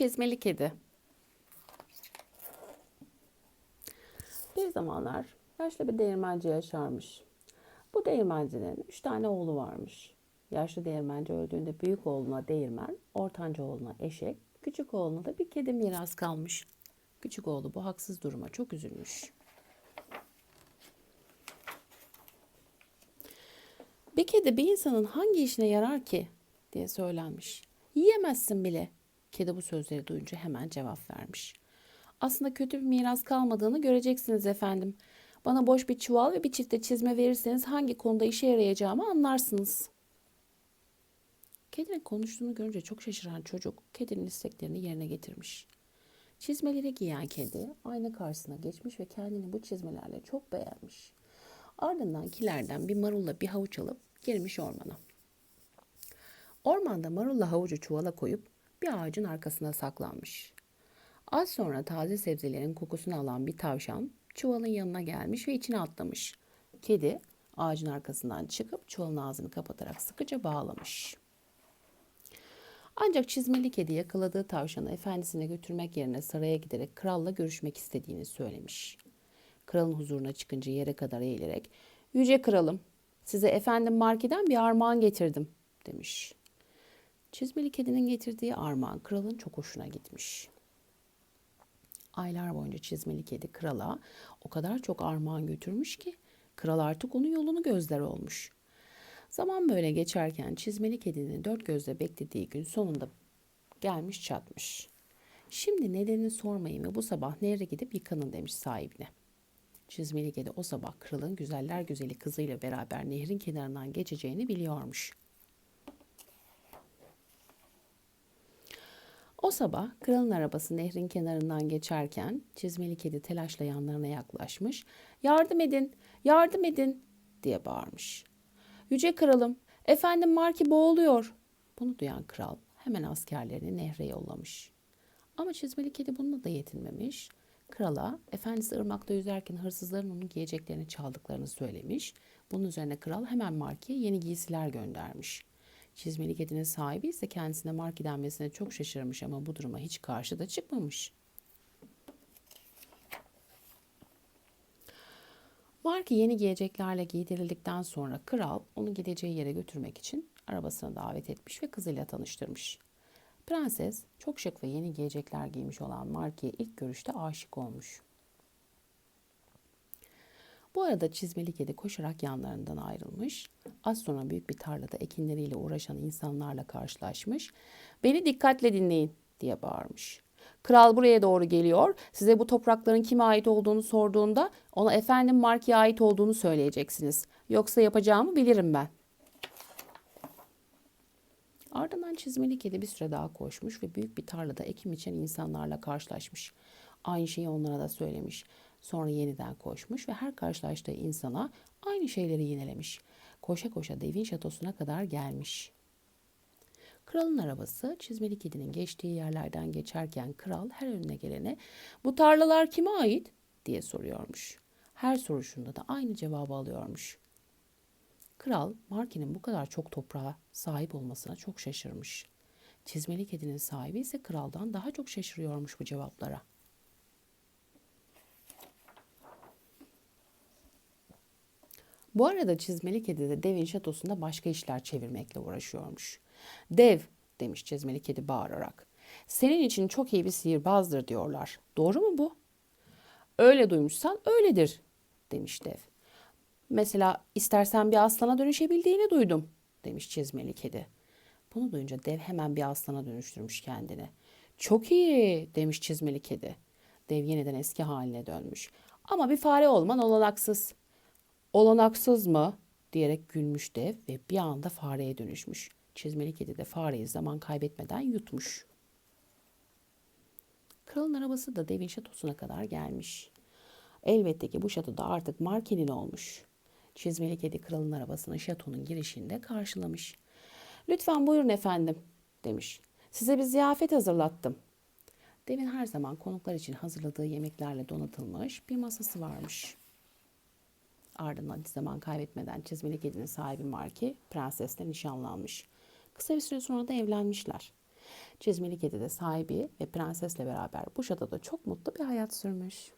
Çizmeli Kedi Bir zamanlar yaşlı bir değirmenci yaşarmış. Bu değirmencinin üç tane oğlu varmış. Yaşlı değirmenci öldüğünde büyük oğluna değirmen, ortanca oğluna eşek, küçük oğluna da bir kedi miras kalmış. Küçük oğlu bu haksız duruma çok üzülmüş. Bir kedi bir insanın hangi işine yarar ki diye söylenmiş. Yiyemezsin bile. Kedi bu sözleri duyunca hemen cevap vermiş. Aslında kötü bir miras kalmadığını göreceksiniz efendim. Bana boş bir çuval ve bir çifte çizme verirseniz hangi konuda işe yarayacağımı anlarsınız. Kedinin konuştuğunu görünce çok şaşıran çocuk kedinin isteklerini yerine getirmiş. Çizmeleri giyen kedi ayna karşısına geçmiş ve kendini bu çizmelerle çok beğenmiş. Ardından kilerden bir marulla bir havuç alıp girmiş ormana. Ormanda marulla havucu çuvala koyup bir ağacın arkasına saklanmış. Az sonra taze sebzelerin kokusunu alan bir tavşan çuvalın yanına gelmiş ve içine atlamış. Kedi ağacın arkasından çıkıp çuvalın ağzını kapatarak sıkıca bağlamış. Ancak çizmeli kedi yakaladığı tavşanı efendisine götürmek yerine saraya giderek kralla görüşmek istediğini söylemiş. Kralın huzuruna çıkınca yere kadar eğilerek "Yüce kralım, size efendim Marki'den bir armağan getirdim." demiş. Çizmeli kedinin getirdiği armağan kralın çok hoşuna gitmiş. Aylar boyunca çizmeli kedi krala o kadar çok armağan götürmüş ki kral artık onun yolunu gözler olmuş. Zaman böyle geçerken çizmeli kedinin dört gözle beklediği gün sonunda gelmiş çatmış. Şimdi nedenini sormayın ve bu sabah nehre gidip yıkanın demiş sahibine. Çizmeli kedi o sabah kralın güzeller güzeli kızıyla beraber nehrin kenarından geçeceğini biliyormuş. O sabah kralın arabası nehrin kenarından geçerken çizmeli kedi telaşla yanlarına yaklaşmış. Yardım edin, yardım edin diye bağırmış. Yüce kralım, efendim Marki boğuluyor. Bunu duyan kral hemen askerlerini nehre yollamış. Ama çizmeli kedi bununla da yetinmemiş. Krala efendisi ırmakta yüzerken hırsızların onun giyeceklerini çaldıklarını söylemiş. Bunun üzerine kral hemen Marki'ye yeni giysiler göndermiş. Çizmeli kedinin sahibi ise kendisine Marki denmesine çok şaşırmış ama bu duruma hiç karşı da çıkmamış. Marki yeni giyeceklerle giydirildikten sonra kral onu gideceği yere götürmek için arabasına davet etmiş ve kızıyla tanıştırmış. Prenses çok şık ve yeni giyecekler giymiş olan Marki'ye ilk görüşte aşık olmuş. Bu arada çizmeli kedi koşarak yanlarından ayrılmış. Az sonra büyük bir tarlada ekinleriyle uğraşan insanlarla karşılaşmış. Beni dikkatle dinleyin diye bağırmış. Kral buraya doğru geliyor. Size bu toprakların kime ait olduğunu sorduğunda ona efendim Marki'ye ait olduğunu söyleyeceksiniz. Yoksa yapacağımı bilirim ben. Ardından çizmeli kedi bir süre daha koşmuş ve büyük bir tarlada ekim biçen insanlarla karşılaşmış. Aynı şeyi onlara da söylemiş. Sonra yeniden koşmuş ve her karşılaştığı insana aynı şeyleri yinelemiş. Koşa koşa devin şatosuna kadar gelmiş. Kralın arabası çizmeli kedinin geçtiği yerlerden geçerken kral her önüne gelene bu tarlalar kime ait diye soruyormuş. Her soruşunda da aynı cevabı alıyormuş. Kral Marki'nin bu kadar çok toprağa sahip olmasına çok şaşırmış. Çizmeli kedinin sahibi ise kraldan daha çok şaşırıyormuş bu cevaplara. Bu arada çizmeli kedi de devin şatosunda başka işler çevirmekle uğraşıyormuş. Dev demiş çizmeli kedi bağırarak. Senin için çok iyi bir sihirbazdır diyorlar. Doğru mu bu? Öyle duymuşsan öyledir demiş dev. Mesela istersen bir aslana dönüşebildiğini duydum demiş çizmeli kedi. Bunu duyunca dev hemen bir aslana dönüştürmüş kendini. Çok iyi demiş çizmeli kedi. Dev yeniden eski haline dönmüş. Ama bir fare olman olanaksız. Olanaksız mı? diyerek gülmüş dev ve bir anda fareye dönüşmüş. Çizmeli kedi de fareyi zaman kaybetmeden yutmuş. Kralın arabası da devin şatosuna kadar gelmiş. Elbette ki bu şato da artık Markin'in olmuş. Çizmeli kedi kralın arabasını şatonun girişinde karşılamış. Lütfen buyurun efendim demiş. Size bir ziyafet hazırlattım. Devin her zaman konuklar için hazırladığı yemeklerle donatılmış bir masası varmış. Ardından hiç zaman kaybetmeden çizmeli kedinin sahibi Marki prensesle nişanlanmış. Kısa bir süre sonra da evlenmişler. Çizmeli kedi de sahibi ve prensesle beraber bu şatoda çok mutlu bir hayat sürmüş.